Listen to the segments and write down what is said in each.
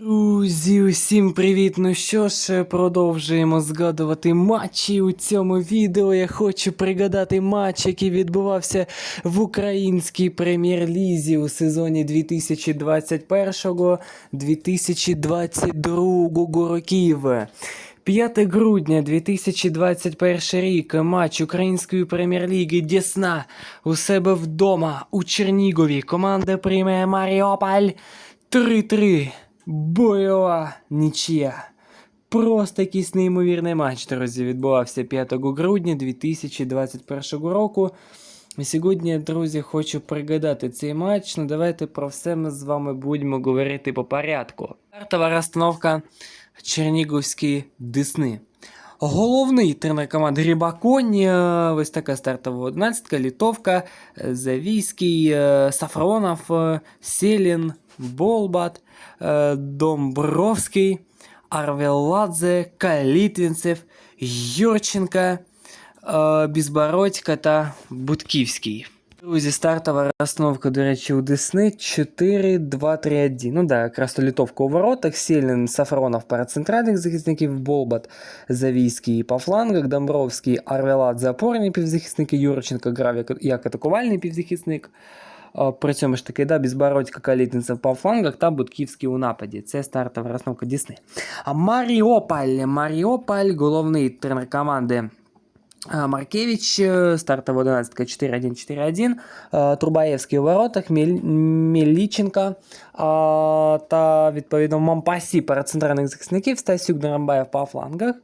Друзі, усім привіт! Ну що ж, продовжуємо згадувати матчі. У цьому відео я хочу пригадати матч, який відбувався в українській прем'єр-лізі у сезоні 2021-2022 років. 5 грудня 2021 рік. Матч Української прем'єр-ліги Десна у себе вдома у Чернігові. Команда приймає Маріополь 3-3. Бойова нічия. Просто якийсь неймовірний матч, друзі, відбувався 5 грудня 2021 року. Сьогодні, друзі, хочу пригадати цей матч. Ну давайте про все ми з вами будемо говорити по порядку. Стартова розстановка Чернігівської Десни. Головний тренер команди Рібаконь, е, ось така стартова одинадцятка, Літовка, е, Завійський, е, Сафронов, Селін, Болбат, е, Домбровський, Арвеладзе, Калітвінцев, Юрченка, е, Бізбородька та Будківський. Друзі, стартова розстановка, до речі, у Десни 4-2-3-1. Ну да, якраз то літовка у воротах, Селін, Сафронов перед центральних захисників, Болбат, Завійський по флангах, Домбровський, Арвеладзе опорні півзахисники, Юрченко грав як атакувальний півзахисник. При цьому ж таки, да, Безбородька Калітинцев по флангах та Будківський у нападі. Це стартова розстановка Дісни. А Маріополь. Маріополь, головний тренер команди Маркевич, е, стартова 11 4-1-4-1, е, Трубаєвський у воротах, Міліченка та, відповідно, Мампасі перед захисників, Стасюк Дорамбаєв по флангах.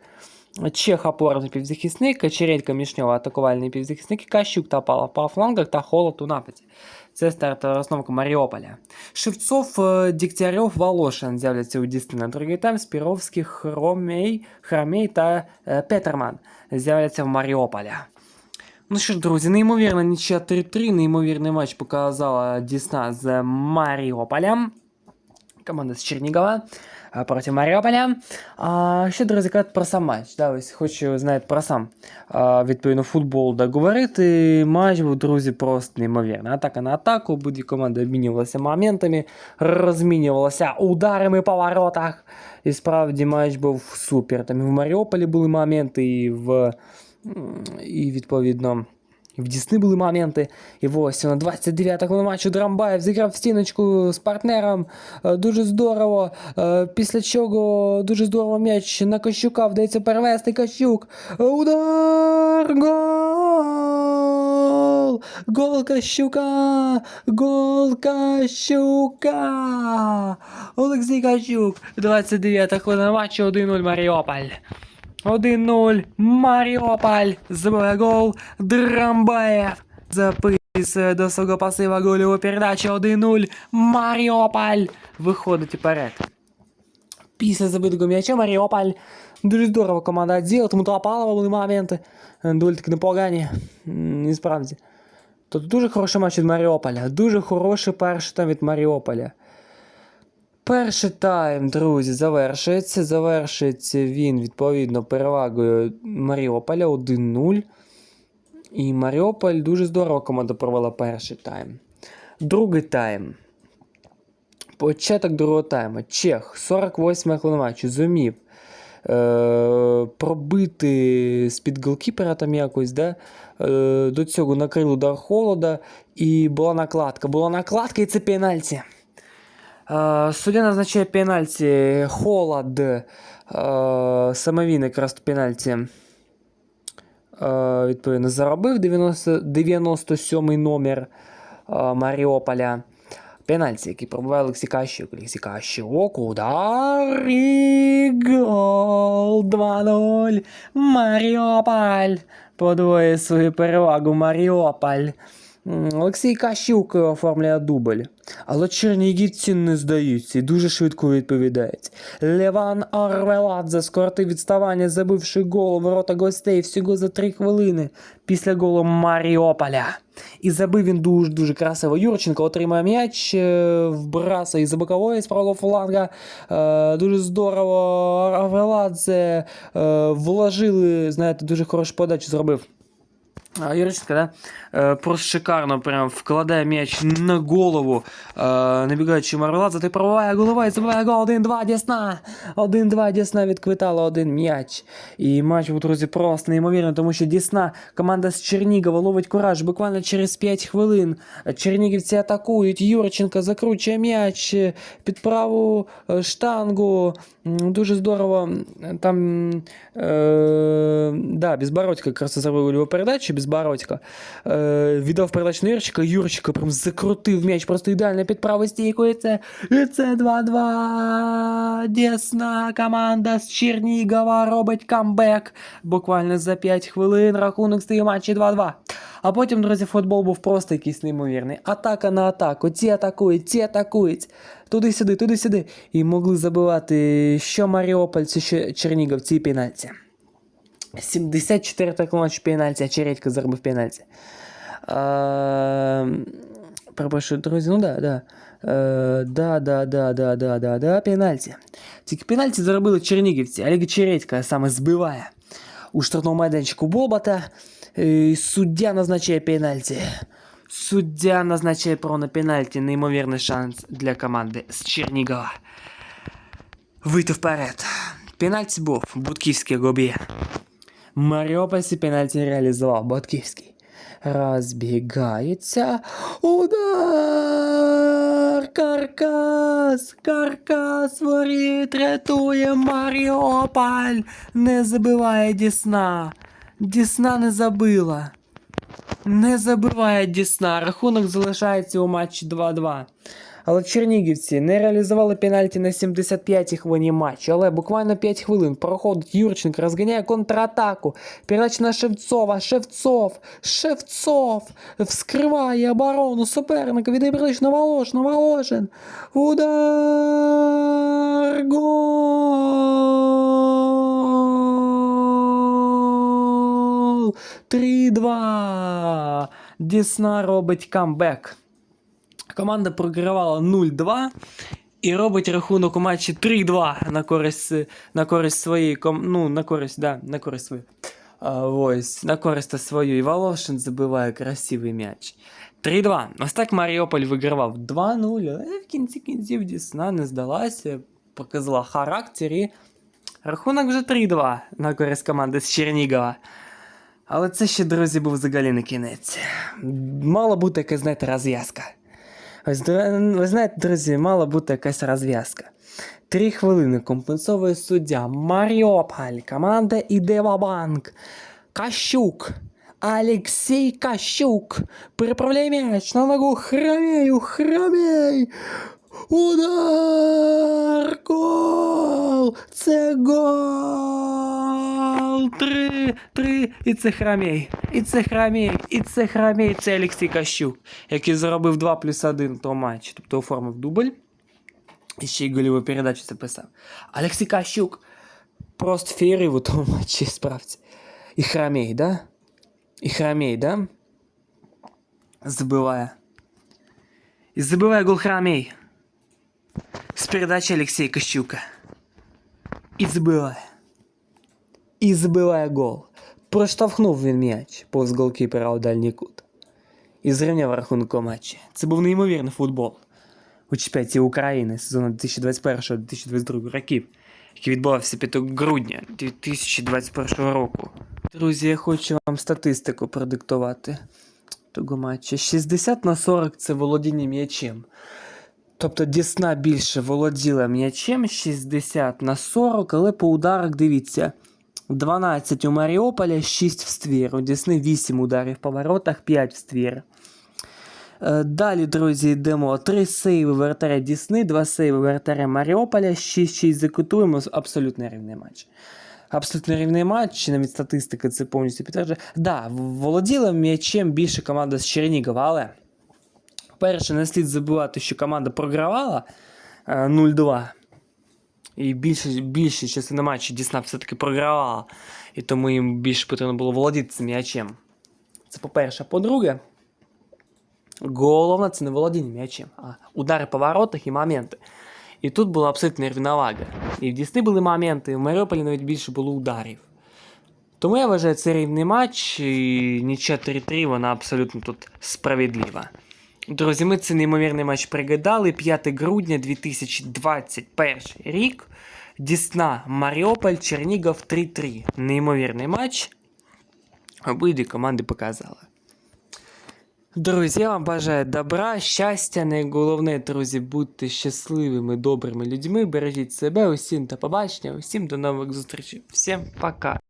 Чех опорний півзахисник, Качеренька Мішньова атакувальний півзахисник, Кащук та Палов по флангах та Холод у нападі. Це стартова розновка Маріуполя. Шевцов, е, Дігтярьов, Волошин з'являться у Дістина. другий тайм, Спіровський, Хромей, Хромей та е, Петерман з'являться в Маріополя. Ну що ж, друзі, неймовірна нічия 3-3, неймовірний матч показала Дісна з Маріуполя. Команда з Чернігова а, проти Маріополя. А, що, друзі, казати про сам матч. Да, ось хочу, знаєте, про сам а, відповідно футбол да, говорити. Матч був, друзі, просто неймовірний. Атака на атаку, обидві команди обмінювалися моментами, розмінювалися ударами по воротах. І справді матч був супер. Там і в Маріополі були моменти, і в і відповідно. В Дісни були моменти. І ось на 29-му матчу Драмбаєв зіграв в стіночку з партнером. Е, Дуже здорово. Е, Після чого дуже здорово м'яч на Кощука вдається перевести Кощук. Удар! Гол! Гол Кощука! Гол Кощука! Олексій Кощук! 29 хвилина матчу 1-0 Маріополь. 1-0. Маріополь. Забиває гол. Драмбаєв. Записує до свого пасива гольову передачу 1-0. Маріополь. Виходить уперед. Після забитого м'яча Маріополь. Дуже здорово команда відділа, тому Топалова були моменти. е, Доволі таки непогані. М, І справді. Тут дуже хороший матч від Маріополя. Дуже хороший перший там від Маріополя. Перший тайм, друзі, завершується. Завершується він відповідно перевагою Маріополя 1-0. І Маріополь дуже здорово команда провела перший тайм. Другий тайм. Початок другого тайму. Чех, 48 хвилина матчу, зумів е- пробити з-під голкіпера там якось, да? е- до цього накрив удар холода, і була накладка. Була накладка, і це пенальті. Е, Суддя назначає пенальті Холод. Е, Саме він якраз пенальті е, відповідно заробив 90, 97-й номер е, Маріополя. Пенальті, який пробиває Олексій Кащук. Олексій Кащук, удар і гол 2-0. Маріополь подвоює свою перевагу Маріополь. Олексій Кащук оформляє дубль. Але чернігівці не здаються і дуже швидко відповідають. Леван Арвеладзе скоротив відставання, забивши гол ворота гостей всього за 3 хвилини після голу Маріополя. І забив він дуже-дуже красиво. Юрченко отримає м'яч, е, вбрасує за бокової з правого фланга. Е, Дуже здорово Арвеладзе е, вложили, знаєте, дуже хорошу подачу зробив. А Юрченко, да, э, просто шикарно прям вкладає м'яч на голову э, набігаючи Марвеладзе, ти пробиває голова і забиває гол 1-2 Десна. 1-2 Десна відквитала один м'яч. І матч, був, друзі, просто неймовірно, тому що Десна, команда з Чернігова, ловить кураж буквально через 5 хвилин. Чернігівці атакують, Юрченко закручує м'яч е, під праву е, штангу. Дуже здорово. Там е, да, Безбородько якраз зробив його передачу, Безбородько. Е, віддав передачу на Юрчика, Юрчика прям закрутив м'яч, просто ідеально під праву стійку. І це, це 2-2. Десна команда з Чернігова робить камбек. Буквально за 5 хвилин рахунок стає матчі 2-2. А потім, друзі, футбол був просто якийсь неймовірний. Атака на атаку. Ці атакують, ці атакують. Туди-сюди, туди-сюди. І могли забивати що Маріупольці, що Чернігівці і пенальті. 74 такого матчу пенальті, а Чередько заробив пенальті. А, Перепрошую, друзі, ну да, да. Е, да, да, да, да, да, да, да, пенальті. Тільки пенальті заробили чернігівці. Олег Чередько саме збиває у штрафному майданчику Бобота. І суддя назначає пенальті. Суддя назначає право на пенальті. Неймовірний шанс для команди з Чернігова. Вийти вперед. Пенальті був Будківський гобі. Маріопольці пенальті не реалізував Будківський. Розбігається. Удар! Каркас! Каркас воріт рятує Маріополь! Не забиває Дісна. Дісна не забила. Не забиває Дісна. Рахунок залишається у матчі 2-2. Але чернігівці не реалізували пенальті на 75-й хвилині матчу, але буквально 5 хвилин проходить Юрченко, розганяє контратаку. Передача на Шевцова, Шевцов, Шевцов вскриває оборону суперника, віддає передачу на Волошин, Волошин. Удар! Гол! 3-2. Дісна робить камбек. Команда програвала 0-2 і робить рахунок у матчі 3-2 на користь, на користь своєї ну, на користь, да, на користь свою. А, ось, на користь свою. І Волошин забиває красивий м'яч. 3-2. Ось так Маріуполь вигравав 2-0, але в кінці кінців Дісна не здалася, показала характер і рахунок вже 3-2 на користь команди з Чернігова. Але це ще, друзі, був взагалі не кінець. Мала бути якась, знаєте, розв'язка. Ось, ви знаєте, друзі, мала бути якась розв'язка. Три хвилини компенсовує суддя Маріополь. Команда Ідевабанк. Кащук. Алексей Кащук. Переправляє м'яч на ногу Храмею. Храмей. Удар! Гол! Це гол! Три, три, і це храмей, і це храмей, і це храмей, це Олексій Кащук, який заробив 2 плюс 1 в тому матчі, тобто оформив дубль. І ще й гольову передачу записав. Олексій Кащук просто феєрив у тому матчі, справді. І храмей, да? І храмей, да? Забиває. І забиває гол храмей. З передачі Олексія Кащука. І забиває. І забиває гол. Проштовхнув він м'яч повз голкіпера у дальній кут. І зрівняв рахунок у матчі. Це був неймовірний футбол у чемпіонаті України сезону 2021-2022 років, який відбувався 5 грудня 2021 року. Друзі, я хочу вам статистику продиктувати того матчу. 60 на 40 це володіння м'ячем. Тобто Дісна більше володіла м'ячем 60 на 40, але по ударах дивіться. 12 у Маріуполя, 6 в ствір. У Дісни 8 ударів по воротах, 5 в ствір. Е, Далі, друзі, йдемо 3 сейви вратаря Дісни, 2 сейви вратаря Маріуполя, 6-6 закутуємо. Абсолютно рівний матч. Абсолютно рівний матч, навіть статистика це повністю підтверджує. Да, володіла м'ячем більше команда з Чернігова, але перше, не слід забувати, що команда програвала е, 0-2. І більше, більше частина матчу Дісна все-таки програвала. І тому їм більше потрібно було володіти цим м'ячем. Це по-перше. По-друге, головне це не володіння м'ячем, а удари по воротах і моменти. І тут була абсолютно рівновага. І в Дісни були моменти, і в Маріуполі навіть більше було ударів. Тому я вважаю це рівний матч, і нічия 3-3, вона абсолютно тут справедлива. Друзі, ми цей неймовірний матч пригадали. 5 грудня 2021 рік. Дісна, Маріуполь, Чернігов 3-3. Неймовірний матч. Обидві команди показали. Друзі, я вам бажаю добра, щастя, найголовне, друзі, будьте щасливими, добрими людьми, бережіть себе, усім до побачення, усім до нових зустрічей. Всім пока.